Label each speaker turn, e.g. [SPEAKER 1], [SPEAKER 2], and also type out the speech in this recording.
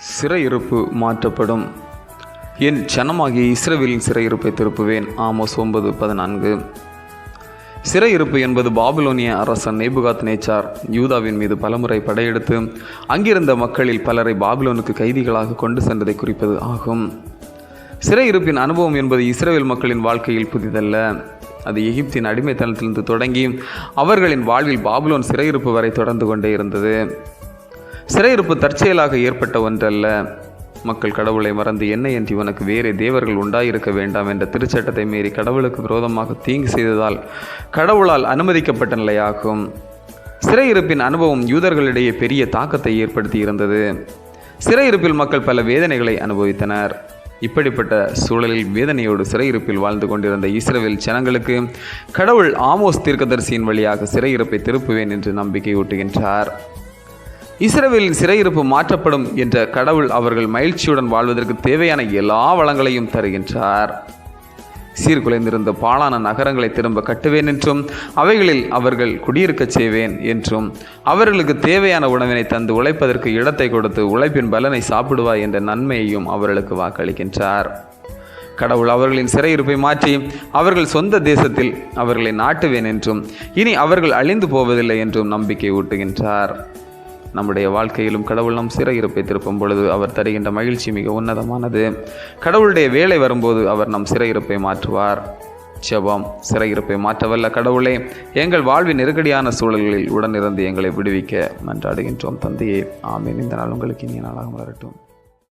[SPEAKER 1] சிறையிருப்பு மாற்றப்படும். என் ஜனமாகிய இஸ்ரேவேலின் சிறையிருப்பை திருப்புவேன். ஆமோஸ் ஒன்பது பதினான்கு. சிறையிருப்பு என்பது பாபிலோனிய அரசன் நேபுகாத் நேச்சார் யூதாவின் மீது பலமுறை படையெடுத்து அங்கிருந்த மக்களில் பலரை பாபிலோனுக்கு கைதிகளாக கொண்டு சென்றதை குறிப்பது ஆகும். சிறையிருப்பின் அனுபவம் என்பது இஸ்ரேல் மக்களின் வாழ்க்கையில் புதிதல்ல. அது எகிப்தின் அடிமைத்தனத்திலிருந்து தொடங்கி அவர்களின் வாழ்வில் பாபிலோன் சிறையிருப்பு வரை தொடர்ந்து கொண்டே இருந்தது. சிறையிருப்பு தற்செயலாக ஏற்பட்ட ஒன்றல்ல. மக்கள் கடவுளை மறந்து என்ன என்று இவனுக்கு வேறே தேவர்கள் உண்டாயிருக்க வேண்டாம் என்ற திருச்சட்டத்தை மீறி கடவுளுக்கு விரோதமாக தீங்கு செய்ததால் கடவுளால் அனுமதிக்கப்பட்ட நிலையாகும். சிறையிருப்பின் அனுபவம் யூதர்களிடையே பெரிய தாக்கத்தை ஏற்படுத்தி இருந்தது சிறையிருப்பில் மக்கள் பல வேதனைகளை அனுபவித்தனர். இப்படிப்பட்ட சூழலில் வேதனையோடு சிறையிருப்பில் வாழ்ந்து கொண்டிருந்த இஸ்ரேல் ஜனங்களுக்கு கடவுள் ஆமோஸ் தீர்க்கதரிசியின் வழியாக சிறையிருப்பை திருப்புவேன் என்று நம்பிக்கை ஊட்டுகின்றார் இஸ்ரேவேலின் சிறையிருப்பு மாற்றப்படும் என்ற கடவுள் அவர்கள் மகிழ்ச்சியுடன் வாழ்வதற்கு தேவையான எல்லா வளங்களையும் தருகின்றார். சீர்குலைந்திருந்த பாழான நகரங்களை திரும்ப கட்டுவேன் என்றும் அவைகளில் அவர்கள் குடியிருக்கச் செய்வேன் என்றும் அவர்களுக்கு தேவையான உணவினை தந்து உழைப்பதற்கு இடத்தை கொடுத்து உழைப்பின் பலனை சாப்பிடுவாய் என்ற நன்மையையும் அவர்களுக்கு வாக்களிக்கின்றார். கடவுள் அவர்களின் சிறையிருப்பை மாற்றி அவர்கள் சொந்த தேசத்தில் அவர்களை நாட்டுவேன் என்றும் இனி அவர்கள் அழிந்து போவதில்லை என்றும் நம்பிக்கை ஊட்டுகின்றார். நம்முடைய வாழ்க்கையிலும் கடவுள் நம் சிறையிருப்பை திருப்பும் பொழுது அவர் தருகின்ற மகிழ்ச்சி மிக உன்னதமானது. கடவுளுடைய வேலை வரும்போது அவர் நம் சிறையிருப்பை மாற்றுவார். ஜெபம் சிறையிருப்பை மாற்றவல்ல கடவுளே எங்கள் வாழ்வின் நெருக்கடியான சூழல்களில் உடனிருந்து எங்களை விடுவிக்க மன்றாடுகின்றோம் தந்தையே. ஆமீன். இந்த நாள் உங்களுக்கு இனிய நாளாக மலரட்டும்.